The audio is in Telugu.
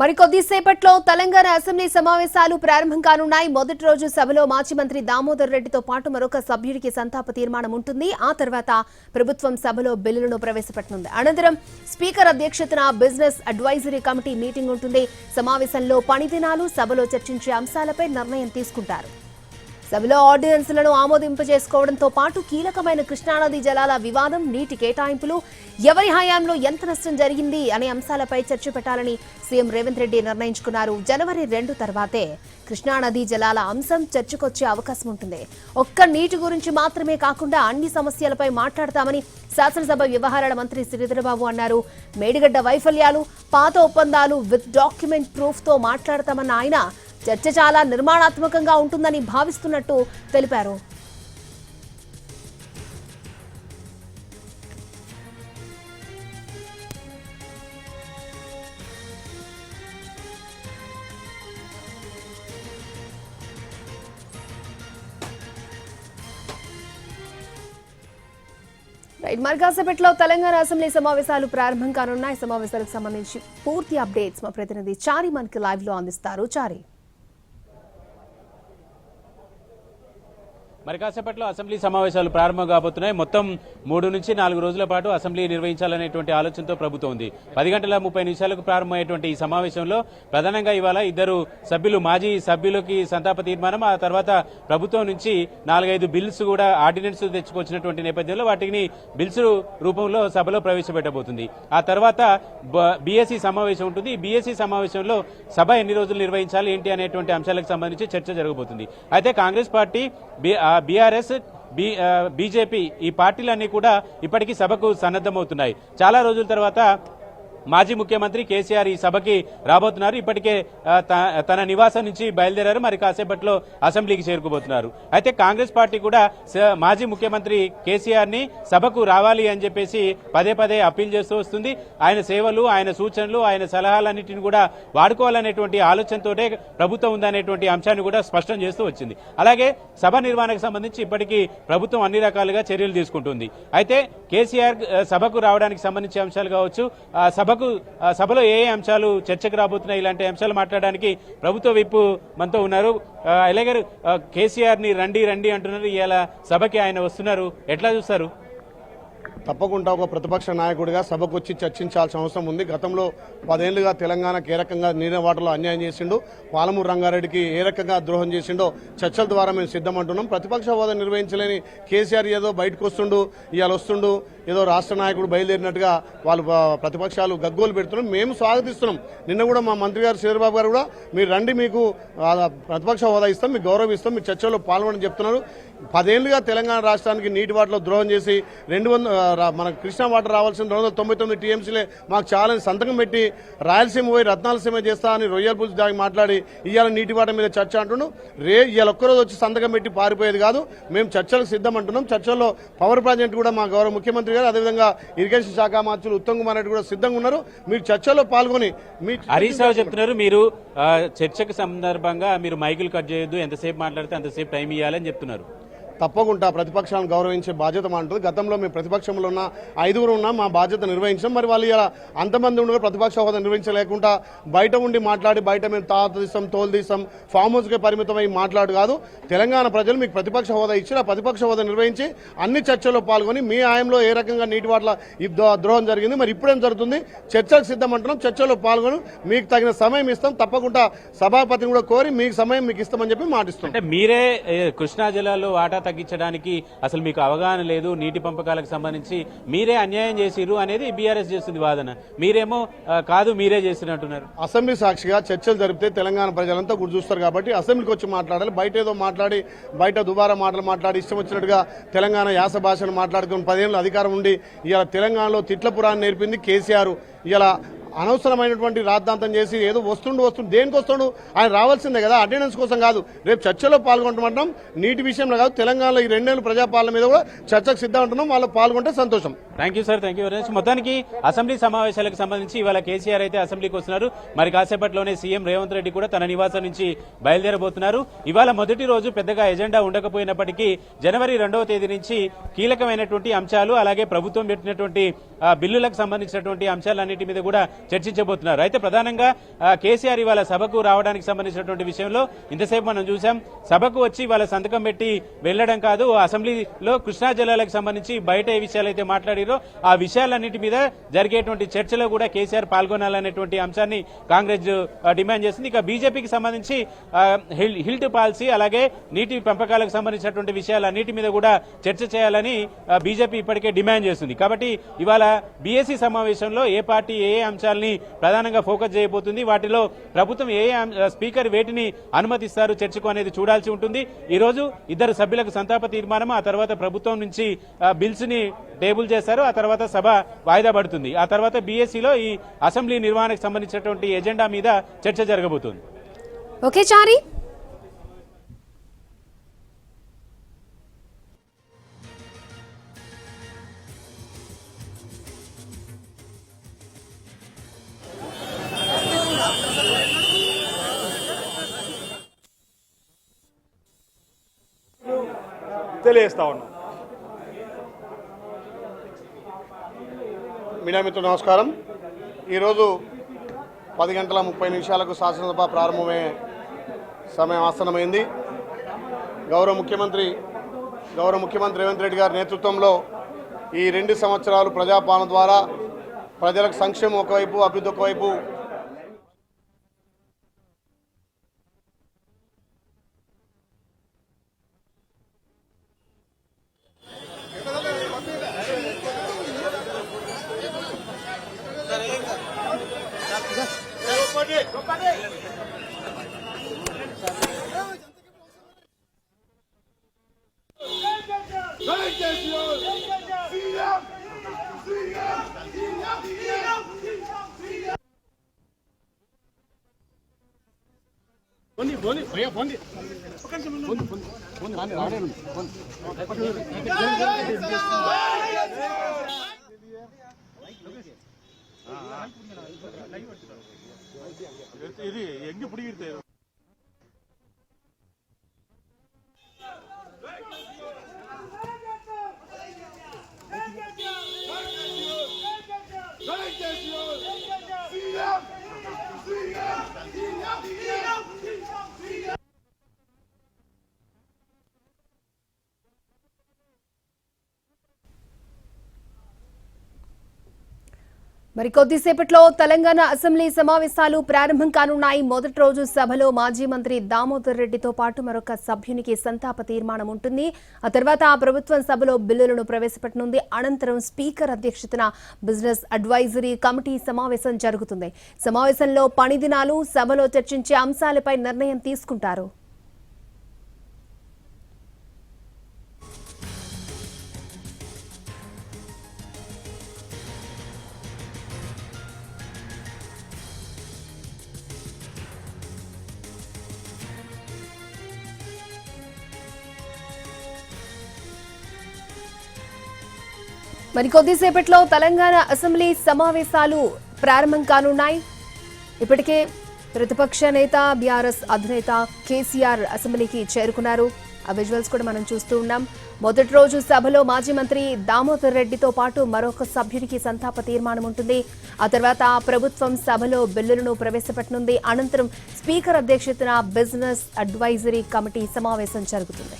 మరికొద్దిసేపట్లో తెలంగాణ అసెంబ్లీ సమావేశాలు ప్రారంభం కానున్నాయి. మొదటి రోజు సభలో మాజీ మంత్రి దామోదర్ రెడ్డితో పాటు మరొక సభ్యుడికి సంతాప తీర్మానం ఉంటుంది. ఆ తర్వాత ప్రభుత్వం సభలో బిల్లులను ప్రవేశపెట్టనుంది. అనంతరం స్పీకర్ అధ్యక్షతన బిజినెస్ అడ్వైజరీ కమిటీ మీటింగ్ ఉంటుంది. సమావేశంలో పనిదినాలు సభలో చర్చించే అంశాలపై నిర్ణయం తీసుకుంటారు. సభలో ఆర్డినెన్స్లను ఆమోదింపజేసుకోవడంతో పాటు కీలకమైన కృష్ణానది జలాల వివాదం నీటి కేటాయింపులు ఎవరి హయాంలో ఎంత నష్టం జరిగింది అనే అంశాలపై చర్చ పెట్టాలని సీఎం రేవంత్ రెడ్డి నిర్ణయించుకున్నారు. జనవరి రెండు తర్వాతే కృష్ణానది జలాల అంశం చర్చకొచ్చే అవకాశం ఉంటుంది. ఒక్క నీటి గురించి మాత్రమే కాకుండా అన్ని సమస్యలపై మాట్లాడతామని శాసనసభ వ్యవహారాల మంత్రి శ్రీధరబాబు అన్నారు. మేడిగడ్డ వైఫల్యాలు పాత ఒప్పందాలు విత్ డాక్యుమెంట్ ప్రూఫ్తో మాట్లాడతామన్న ఆయన చర్చ చాలా నిర్మాణాత్మకంగా ఉంటుందని భావిస్తున్నట్టు తెలిపారు. రైట్ మరి తెలంగాణ అసెంబ్లీ సమావేశాలు ప్రారంభం కానున్నాయి. సమావేశాలకు సంబంధించి పూర్తి అప్డేట్స్ మా ప్రతినిధి చారి మనకి లైవ్లో అందిస్తారు. చారి. మరి కాసేపట్లో అసెంబ్లీ సమావేశాలు ప్రారంభం కాబోతున్నాయి. మొత్తం మూడు నుంచి నాలుగు రోజుల పాటు అసెంబ్లీ నిర్వహించాలనేటువంటి ఆలోచనతో ప్రభుత్వం ఉంది పది గంటల ముప్పై నిమిషాలకు ప్రారంభమయ్యేటువంటి ఈ సమావేశంలో ప్రధానంగా ఇవాళ ఇద్దరు సభ్యులు మాజీ సభ్యులకి సంతాప తీర్మానం ఆ తర్వాత ప్రభుత్వం నుంచి నాలుగైదు బిల్స్ కూడా ఆర్డినెన్స్ తెచ్చుకొచ్చినటువంటి నేపథ్యంలో వాటిని బిల్స్ రూపంలో సభలో ప్రవేశపెట్టబోతుంది. ఆ తర్వాత బీఎస్సీ సమావేశం ఉంటుంది. ఈ బీఎస్సీ సమావేశంలో సభ ఎన్ని రోజులు నిర్వహించాలి ఏంటి అనేటువంటి అంశాలకు సంబంధించి చర్చ జరగబోతుంది. అయితే Congress party BRS B BJP ఈ పార్టీలన్నీ కూడా ఇప్పటికీ సభకు సన్నద్ధమవుతున్నాయి. చాలా రోజుల తర్వాత మాజీ ముఖ్యమంత్రి కేసీఆర్ ఈ సభకి రాబోతున్నారు. ఇప్పటికే తన నివాసం నుంచి బయలుదేరారు. మరి కాసేపట్లో అసెంబ్లీకి చేరుకోబోతున్నారు. అయితే కాంగ్రెస్ పార్టీ కూడా మాజీ ముఖ్యమంత్రి కేసీఆర్ని సభకు రావాలి అని చెప్పేసి పదే పదే అప్పీల్ చేస్తూ వస్తుంది. ఆయన సేవలు ఆయన సూచనలు ఆయన సలహాలన్నింటిని కూడా వాడుకోవాలనేటువంటి ఆలోచనతోటే ప్రభుత్వం ఉందనేటువంటి అంశాన్ని కూడా స్పష్టం చేస్తూ వచ్చింది. అలాగే సభ నిర్వహణకు సంబంధించి ఇప్పటికీ ప్రభుత్వం అన్ని రకాలుగా చర్యలు తీసుకుంటుంది. అయితే కేసీఆర్ సభకు రావడానికి సంబంధించిన అంశాలు కావచ్చు సభ సభకు సభలో ఏ అంశాలు చర్చకు రాబోతున్నాయి ఇలాంటి అంశాలు మాట్లాడడానికి ప్రభుత్వ విప్పు మనతో ఉన్నారు. అలాగే కేసీఆర్ని రండి రండి అంటున్నారు. ఇలా సభకి ఆయన వస్తున్నారు. ఎట్లా చూస్తారు? తప్పకుండా ఒక ప్రతిపక్ష నాయకుడిగా సభకు వచ్చి చర్చించాల్సిన అవసరం ఉంది. గతంలో పదేళ్ళుగా తెలంగాణకు ఏ రకంగా నీళ్ళ వాటర్లో అన్యాయం చేసిండు. పాలమూరు రంగారెడ్డికి ఏ రకంగా ద్రోహం చేసిండో చర్చల ద్వారా మేము సిద్ధమంటున్నాం. ప్రతిపక్ష హోదా నిర్వహించలేని కేసీఆర్ ఏదో బయటకు వస్తుండు ఇవాళ వస్తుండు. ఏదో రాష్ట్ర నాయకుడు బయలుదేరినట్టుగా వాళ్ళు ప్రతిపక్షాలు గగ్గోలు పెడుతున్నాం. మేము స్వాగతిస్తున్నాం. నిన్న కూడా మా మంత్రి గారు చంద్రబాబు గారు కూడా మీరు రండి మీకు ప్రతిపక్ష హోదా ఇస్తాం మీకు గౌరవిస్తాం మీ చర్చలో పాల్గొనని చెప్తున్నారు. పదేళ్ళుగా తెలంగాణ రాష్ట్రానికి నీటి వాటర్లో ద్రోహం చేసి రెండు వంద మన కృష్ణా వాటర్ రావాల్సిన రెండు వందల తొంభై తొమ్మిది టీఎంసీలే మాకు చాలా సంతకం పెట్టి రాయలసీమ పోయి రత్నాలసీమ చేస్తా అని రొయ్యల పులుసు దాగి మాట్లాడి ఇవాళ నీటి వాటర్ మీద చర్చ అంటున్నాడు రే ఇవాళ ఒక్కరోజు వచ్చి సంతకం పెట్టి పారిపోయేది కాదు. మేము చర్చలకు సిద్ధం అంటున్నాం చర్చల్లో పవర్ ప్రాజెక్ట్ కూడా మా గౌరవ ముఖ్యమంత్రి గారు అదేవిధంగా ఇరిగేషన్ శాఖ మంత్రులు ఉత్తమ్ కుమార్ రెడ్డి కూడా సిద్ధంగా ఉన్నారు. మీరు చర్చల్లో పాల్గొని మీ హరీష్ రావు చెప్తున్నారు మీరు చర్చకు సందర్భంగా మీరు మైకులు కట్ చేయొద్దు ఎంతసేపు మాట్లాడితే అంతసేపు టైం ఇవ్వాలని చెప్తున్నారు. తప్పకుండా ప్రతిపక్షాలను గౌరవించే బాధ్యత మా ఉంటుంది. గతంలో మేము ప్రతిపక్షంలో ఉన్న ఐదుగురు ఉన్నా మా బాధ్యత నిర్వహించాం. మరి వాళ్ళు ఇలా అంతమంది ఉండగా ప్రతిపక్ష హోదా నిర్వహించలేకుండా బయట ఉండి మాట్లాడి బయట మేము తాత తీస్తాం తోలు తీస్తాం ఫామ్ హౌస్కే పరిమితమై మాట్లాడు కాదు. తెలంగాణ ప్రజలు మీకు ప్రతిపక్ష హోదా ఇచ్చి ఆ ప్రతిపక్ష హోదా నిర్వహించి అన్ని చర్చల్లో పాల్గొని మీ ఆయంలో ఏ రకంగా నీటి వాట్ల ద్రోహం జరిగింది మరి ఇప్పుడేం జరుగుతుంది? చర్చలకు సిద్ధమంటున్నాం. చర్చలో పాల్గొని. మీకు తగిన సమయం ఇస్తాం. తప్పకుండా సభాపతిని కూడా కోరి మీకు సమయం మీకు ఇస్తామని చెప్పి మాటిస్తాం అంటే మీరే కృష్ణా జిల్లాలో వాటా తగ్గించడానికి అసలు మీకు అవగాహన లేదు నీటి పంపకాలకు సంబంధించి మీరే అన్యాయం చేసిరు అనేది బీఆర్ఎస్ చేస్తుంది వాదన. మీరేమో కాదు మీరే చేసినట్టున్నారు. అసెంబ్లీ సాక్షిగా చర్చలు జరిపితే తెలంగాణ ప్రజలంతా గురి చూస్తారు కాబట్టి అసెంబ్లీకి వచ్చి మాట్లాడాలి బయట ఏదో మాట్లాడి బయట దుబారా మాటలు మాట్లాడి ఇష్టం వచ్చినట్టుగా తెలంగాణ యాస భాషను మాట్లాడుకుని పదేళ్ళు అధికారం ఉండి ఇలా తెలంగాణలో తిట్లపురాన్ని నేర్పింది కేసీఆర్. ఇలా అనవసరమైనటువంటి రాద్ధాంతం చేసి ఏదో వస్తుండు వస్తుండు దేనికి వస్తుండు? ఆయన రావాల్సిందే కదా అటెండెన్స్ కోసం కాదు. రేపు చర్చలో పాల్గొంటున్నాం. నీటి విషయంలో కాదు తెలంగాణలో ఈ రెండేళ్ళు ప్రజాపాలన మీద కూడా చర్చకు సిద్ధం ఉంటున్నాం. వాళ్ళు పాల్గొంటే సంతోషం. Thank you sir thank you very much మొత్తానికి అసెంబ్లీ సమావేశాలకు సంబంధించి ఇవాళ కేసీఆర్ అయితే అసెంబ్లీకి వస్తున్నారు. మరి కాసేపట్లోనే సీఎం రేవంత్ రెడ్డి కూడా తన నివాసం నుంచి బయలుదేరబోతున్నారు. ఇవాళ మొదటి రోజు పెద్దగా ఎజెండా ఉండకపోయినప్పటికీ జనవరి రెండవ తేదీ నుంచి కీలకమైనటువంటి అంశాలు అలాగే ప్రభుత్వం పెట్టినటువంటి బిల్లులకు సంబంధించినటువంటి అంశాలన్నిటి మీద కూడా చర్చించబోతున్నారు. అయితే ప్రధానంగా కేసీఆర్ ఇవాళ సభకు రావడానికి సంబంధించినటువంటి విషయంలో ఇంతసేపు మనం చూసాం సభకు వచ్చి వాళ్ళ సంతకం పెట్టి వెళ్ళడం కాదు అసెంబ్లీలో కృష్ణా జిల్లాలకు సంబంధించి బయట ఏ విషయాలు అయితే మాట్లాడారో ఆ విషయాలన్నిటి మీద జరిగేటువంటి చర్చలో కూడా కేసీఆర్ పాల్గొనాలనేటువంటి అంశాన్ని కాంగ్రెస్ డిమాండ్ చేసింది. ఇక బీజేపీకి సంబంధించి హిల్ట్ పాలసీ అలాగే నీటి పెంపకాలకు సంబంధించినటువంటి విషయాలన్నిటి మీద కూడా చర్చ చేయాలని బీజేపీ ఇప్పటికే డిమాండ్ చేస్తుంది కాబట్టి ఇవాళ బీఎస్సీ సమావేశంలో ఏ పార్టీ ఏ అంశాలు అంశాలని ప్రధానంగా ఫోకస్ చేయబోతుంది. వాటిలో ప్రభుత్వం ఏ స్పీకర్ వేటిని అనుమతిస్తారు చర్చకు అనేది చూడాల్సి ఉంటుంది. ఈ రోజు ఇద్దరు సభ్యులకు సంతాప తీర్మానం ఆ తర్వాత ప్రభుత్వం నుంచి బిల్స్ని టేబుల్ చేస్తారు ఆ తర్వాత సభ వాయిదా పడుతుంది. ఆ తర్వాత బీఎస్సీలో ఈ అసెంబ్లీ నిర్వహణకు సంబంధించినటువంటి ఎజెండా మీద చర్చ జరగబోతుంది. ఓకే చారి. తెలియజేస్తా ఉన్నాం. మీడియా మిత్రులు నమస్కారం. ఈరోజు పది గంటల ముప్పై నిమిషాలకు శాసనసభ ప్రారంభమయ్యే సమయం ఆసనమైంది గౌరవ ముఖ్యమంత్రి గౌరవ ముఖ్యమంత్రి రేవంత్ రెడ్డి గారి నేతృత్వంలో ఈ రెండు సంవత్సరాలు ప్రజాపాలన ద్వారా ప్రజలకు సంక్షేమం ఒకవైపు అభివృద్ధి ఒకవైపు పొంది పొంది భయ పొంది పొంది పొంది పొంది రాని రాలేదు పొంది இது எங்க பிடிக்கிறது Yes, Lord. మరి కొద్దిసేపట్లో తెలంగాణ అసెంబ్లీ సమావేశాలు ప్రారంభం కానున్నాయి. మొదటి రోజు సభలో మాజీ మంత్రి దామోదర్ రెడ్డితో పాటు మరొక సభ్యునికి సంతాప తీర్మానం ఉంటుంది. ఆ తర్వాత ఆ ప్రభుత్వం సభలో బిల్లులను ప్రవేశపెట్టనుంది. అనంతరం స్పీకర్ అధ్యక్షతన బిజినెస్ అడ్వైజరీ కమిటీ సమావేశం జరుగుతుంది. సమావేశంలో పని దినాలు సభలో చర్చించే అంశాలపై నిర్ణయం తీసుకుంటారు. మరి కొద్దిసేపట్లో తెలంగాణ అసెంబ్లీ సమావేశాలు ప్రారంభం కానున్నాయి. ఇప్పటికే ప్రతిపక్ష నేత బీఆర్ఎస్ అధినేత కేసీఆర్ అసెంబ్లీకి చేరుకున్నారు. ఆ విజువల్స్ కూడా మనం చూస్తూ ఉన్నాం. మొదటి రోజు సభలో మాజీ మంత్రి దామోదర్ రెడ్డితో పాటు మరొక సభ్యుడికి సంతాప తీర్మానం ఉంటుంది. ఆ తర్వాత ప్రభుత్వం సభలో బిల్లులను ప్రవేశపెట్టనుంది. అనంతరం స్పీకర్ అధ్యక్షతన బిజినెస్ అడ్వైజరీ కమిటీ సమావేశం జరుగుతుంది.